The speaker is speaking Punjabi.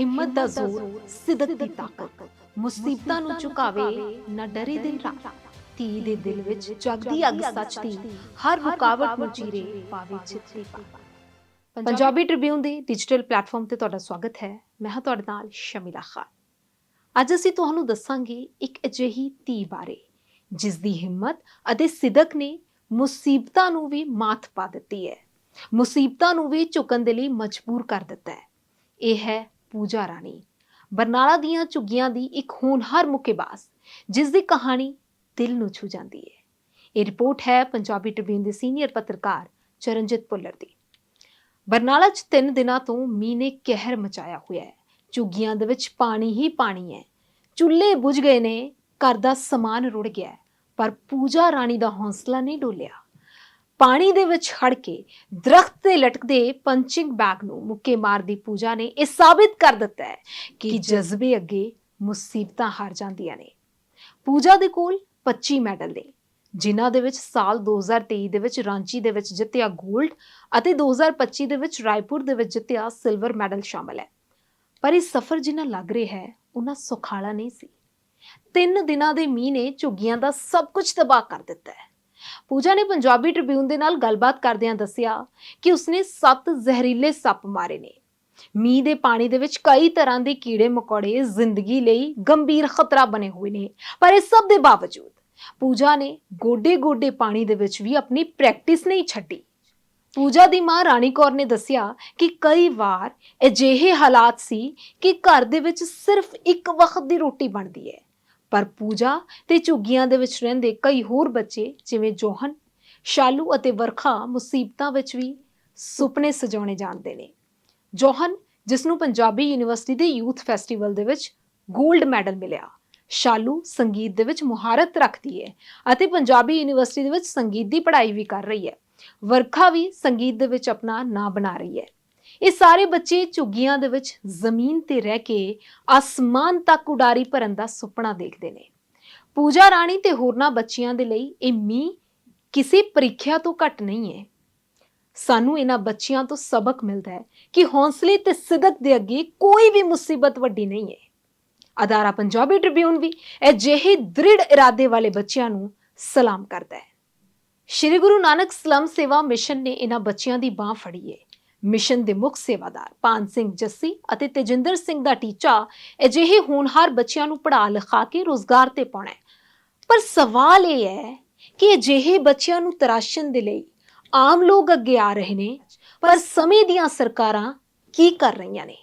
ਹਿੰਮਤ ਦਾ ਜ਼ੋਰ ਸਿਦਕ ਦੀ ਤਾਕਤ। ਮੁਸੀਬਤਾਂ ਨੂੰ ਝੁਕਾਵੇ ਨਾ ਡਰੇ ਦਿਨ ਰਾਤ ਧੀ ਦੇ ਦਿਲ ਵਿੱਚ ਜਗਦੀ ਅੱਗ ਸੱਚ ਦੀ ਹਰ ਰੁਕਾਵਟ ਨੂੰ ਚੀਰੇ ਪਾਵੇ ਚਿੱਤਰੀ ਪਾ ਪੰਜਾਬੀ ਟ੍ਰਿਬਿਊਨ ਦੇ ਡਿਜੀਟਲ ਪਲੇਟਫਾਰਮ ਤੇ ਤੁਹਾਡਾ ਸਵਾਗਤ ਹੈ। ਮੈਂ ਹਾਂ ਤੁਹਾਡੇ ਨਾਲ ਸ਼ਮੀਲਾ ਖਾਨ। ਅੱਜ ਅਸੀਂ ਤੁਹਾਨੂੰ ਦੱਸਾਂਗੇ ਇੱਕ ਅਜਿਹੀ ਧੀ ਬਾਰੇ ਜਿਸ ਦੀ ਹਿੰਮਤ ਅਤੇ ਸਿਦਕ ਨੇ ਮੁਸੀਬਤਾਂ ਨੂੰ ਵੀ ਮਾਤ ਪਾ ਦਿੱਤੀ ਹੈ। ਮੁਸੀਬਤਾਂ ਨੂੰ ਵੀ ਝੁਕਣ ਦੇ ਲਈ ਮਜਬੂਰ ਕਰ ਦਿੱਤਾ ਹੈ। ਇਹ ਹੈ ਪੂਜਾ ਰਾਣੀ। ਬਰਨਾਲਾ ਦੀਆਂ ਝੁੱਗੀਆਂ ਦੀ ਇੱਕ ਹੋਣਹਾਰ ਮੁੱਕੇਬਾਜ਼, ਜਿਸ ਦੀ ਕਹਾਣੀ ਦਿਲ ਨੂੰ ਛੂ ਜਾਂਦੀ ਹੈ ਇਹ ਰਿਪੋਰਟ ਹੈ ਪੰਜਾਬੀ ਟ੍ਰਿਬਿਊਨ ਦੇ ਸੀਨੀਅਰ ਪੱਤਰਕਾਰ ਚਰਨਜੀਤ ਪੁੱਲਰ ਦੀ। ਬਰਨਾਲਾ 'ਚ ਤਿੰਨ ਦਿਨਾਂ ਤੋਂ ਮੀਂਹ ਨੇ ਕਹਿਰ ਮਚਾਇਆ ਹੋਇਆ ਹੈ। ਝੁੱਗੀਆਂ ਦੇ ਵਿੱਚ ਪਾਣੀ ਹੀ ਪਾਣੀ ਹੈ। ਚੁੱਲ੍ਹੇ ਬੁਝ ਗਏ ਨੇ, ਘਰ ਦਾ ਸਮਾਨ ਰੁੜ ਗਿਆ ਪਰ ਪੂਜਾ ਰਾਣੀ ਦਾ ਹੌਸਲਾ ਨਹੀਂ ਡੋਲਿਆ। ਪਾਣੀ ਦੇ ਵਿੱਚ ਖੜ ਕੇ ਦਰਖਤ ਤੇ ਲਟਕਦੇ ਪੰਚਿੰਗ ਬੈਗ ਨੂੰ ਮੁੱਕੇ ਮਾਰਦੀ ਪੂਜਾ ਨੇ ਇਹ ਸਾਬਿਤ ਕਰ ਦਿੱਤਾ ਹੈ ਕਿ ਜਜ਼ਬੇ ਅੱਗੇ ਮੁਸੀਬਤਾਂ ਹਾਰ ਜਾਂਦੀਆਂ ਨੇ। ਪੂਜਾ ਦੇ ਕੋਲ 25 ਮੈਡਲ ਨੇ ਜਿਨ੍ਹਾਂ ਦੇ ਵਿੱਚ ਸਾਲ 2023 ਦੇ ਵਿੱਚ ਰਾਂਚੀ ਦੇ ਵਿੱਚ ਜਿੱਤਿਆ 골ਡ ਅਤੇ 2025 ਦੇ ਵਿੱਚ ਰਾਏਪੁਰ ਦੇ ਵਿੱਚ ਜਿੱਤਿਆ ਸਿਲਵਰ ਮੈਡਲ ਸ਼ਾਮਲ ਹੈ। ਪਰ ਇਹ ਸਫ਼ਰ ਜਿੰਨਾ ਲੱਗ ਰਿਹਾ ਹੈ ਉਹਨਾਂ ਸੁਖਾਲਾ ਨਹੀਂ ਸੀ। ਤਿੰਨ ਦਿਨਾਂ ਦੇ ਮੀਂਹ ਨੇ ਝੁੱਗੀਆਂ ਦਾ ਸਭ ਕੁਝ ਤਬਾਹ ਕਰ ਦਿੱਤਾ ਹੈ। ਪੂਜਾ ਨੇ ਪੰਜਾਬੀ ਟ੍ਰਿਬਿਊਨ ਦੇ ਨਾਲ ਗੱਲਬਾਤ ਕਰਦਿਆਂ ਦੱਸਿਆ ਕਿ ਉਸਨੇ ਸੱਤ ਜ਼ਹਿਰੀਲੇ ਸੱਪ ਮਾਰੇ ਨੇ। ਮੀਂਹ ਦੇ ਪਾਣੀ ਦੇ ਵਿੱਚ ਕਈ ਤਰ੍ਹਾਂ ਦੇ ਕੀੜੇ ਮਕੌੜੇ ਜ਼ਿੰਦਗੀ ਲਈ ਗੰਭੀਰ ਖਤਰਾ ਬਣੇ ਹੋਏ ਨੇ। ਪਰ ਇਸ ਸਭ ਦੇ ਬਾਵਜੂਦ ਪੂਜਾ ਨੇ ਗੋਡੇ-ਗੋਡੇ ਪਾਣੀ ਦੇ ਵਿੱਚ ਵੀ ਆਪਣੀ ਪ੍ਰੈਕਟਿਸ ਨਹੀਂ ਛੱਡੀ। ਪੂਜਾ ਦੀ ਮਾਂ ਰਾਣੀ ਕੌਰ ਨੇ ਦੱਸਿਆ ਕਿ ਕਈ ਵਾਰ ਅਜਿਹੇ ਹਾਲਾਤ ਸੀ ਕਿ ਘਰ ਦੇ ਵਿੱਚ ਸਿਰਫ ਇੱਕ ਵਕਤ ਦੀ ਰੋਟੀ ਬਣਦੀ ਹੈ। ਪਰ ਪੂਜਾ ਤੇ ਝੁੱਗੀਆਂ ਦੇ ਵਿੱਚ ਰਹਿੰਦੇ ਕਈ ਹੋਰ ਬੱਚੇ, ਜਿਵੇਂ ਜੋਹਨ, ਸ਼ਾਲੂ ਅਤੇ ਵਰਖਾ ਮੁਸੀਬਤਾਂ ਵਿੱਚ ਵੀ ਸੁਪਨੇ ਸਜਾਉਣੇ ਜਾਣਦੇ ਨੇ। ਜੋਹਨ, ਜਿਸ ਨੂੰ ਪੰਜਾਬੀ ਯੂਨੀਵਰਸਿਟੀ ਦੇ ਯੂਥ ਫੈਸਟੀਵਲ ਦੇ ਵਿੱਚ 골ਡ ਮੈਡਲ ਮਿਲਿਆ। ਸ਼ਾਲੂ ਸੰਗੀਤ ਦੇ ਵਿੱਚ ਮੁਹਾਰਤ ਰੱਖਦੀ ਹੈ ਅਤੇ ਪੰਜਾਬੀ ਯੂਨੀਵਰਸਿਟੀ ਦੇ ਵਿੱਚ ਸੰਗੀਤ ਦੀ ਪੜ੍ਹਾਈ ਵੀ ਕਰ ਰਹੀ ਹੈ। ਵਰਖਾ ਵੀ ਸੰਗੀਤ ਦੇ ਵਿੱਚ ਆਪਣਾ ਨਾਂ ਬਣਾ ਰਹੀ ਹੈ। ਇਹ ਸਾਰੇ ਬੱਚੇ ਝੁੱਗੀਆਂ ਦੇ ਵਿੱਚ ਜ਼ਮੀਨ ਤੇ ਰਹਿ ਕੇ ਆਸਮਾਨ ਤੱਕ ਉਡਾਰੀ ਭਰਨ ਦਾ ਸੁਪਨਾ ਦੇਖਦੇ ਨੇ। ਪੂਜਾ ਰਾਣੀ ਤੇ ਹੋਰਨਾਂ ਬੱਚਿਆਂ ਦੇ ਲਈ ਇਹ ਮੀਂਹ ਕਿਸੇ ਪ੍ਰੀਖਿਆ ਤੋਂ ਘੱਟ ਨਹੀਂ ਹੈ। ਸਾਨੂੰ ਇਹਨਾਂ ਬੱਚਿਆਂ ਤੋਂ ਸਬਕ ਮਿਲਦਾ ਹੈ ਕਿ ਹੌਸਲੇ ਤੇ ਸਿਦਕ ਦੇ ਅੱਗੇ ਕੋਈ ਵੀ ਮੁਸੀਬਤ ਵੱਡੀ ਨਹੀਂ ਹੈ। ਅਦਾਰਾ ਪੰਜਾਬੀ ਟ੍ਰਿਬਿਊਨ ਵੀ ਅਜਿਹੇ ਦ੍ਰਿੜ ਇਰਾਦੇ ਵਾਲੇ ਬੱਚਿਆਂ ਨੂੰ ਸਲਾਮ ਕਰਦਾ ਹੈ। ਸ਼੍ਰੀ ਗੁਰੂ ਨਾਨਕ ਸਲਮ ਸੇਵਾ ਮਿਸ਼ਨ ਨੇ ਇਹਨਾਂ ਬੱਚਿਆਂ ਦੀ ਬਾਹ ਫੜੀ ਹੈ। ਮਿਸ਼ਨ ਦੇ ਮੁੱਖ ਸੇਵਾਦਾਰ ਪਾਨ ਸਿੰਘ ਜੱਸੀ ਅਤੇ ਤੇਜਿੰਦਰ ਸਿੰਘ ਦਾ ਟੀਚਾ ਅਜਿਹੇ ਹੋਣਹਾਰ ਬੱਚਿਆਂ ਨੂੰ ਪੜ੍ਹਾ ਲਿਖਾ ਕੇ ਰੋਜ਼ਗਾਰ ਤੇ ਪਾਉਣਾ ਹੈ। ਪਰ ਸਵਾਲ ਇਹ ਹੈ ਕਿ ਅਜਿਹੇ ਬੱਚਿਆਂ ਨੂੰ ਤਰਾਸ਼ਣ ਦੇ ਲਈ ਆਮ ਲੋਕ ਅੱਗੇ ਆ ਰਹੇ ਨੇ, ਪਰ ਸਮੇਂ ਦੀਆਂ ਸਰਕਾਰਾਂ ਕੀ ਕਰ ਰਹੀਆਂ ਨੇ?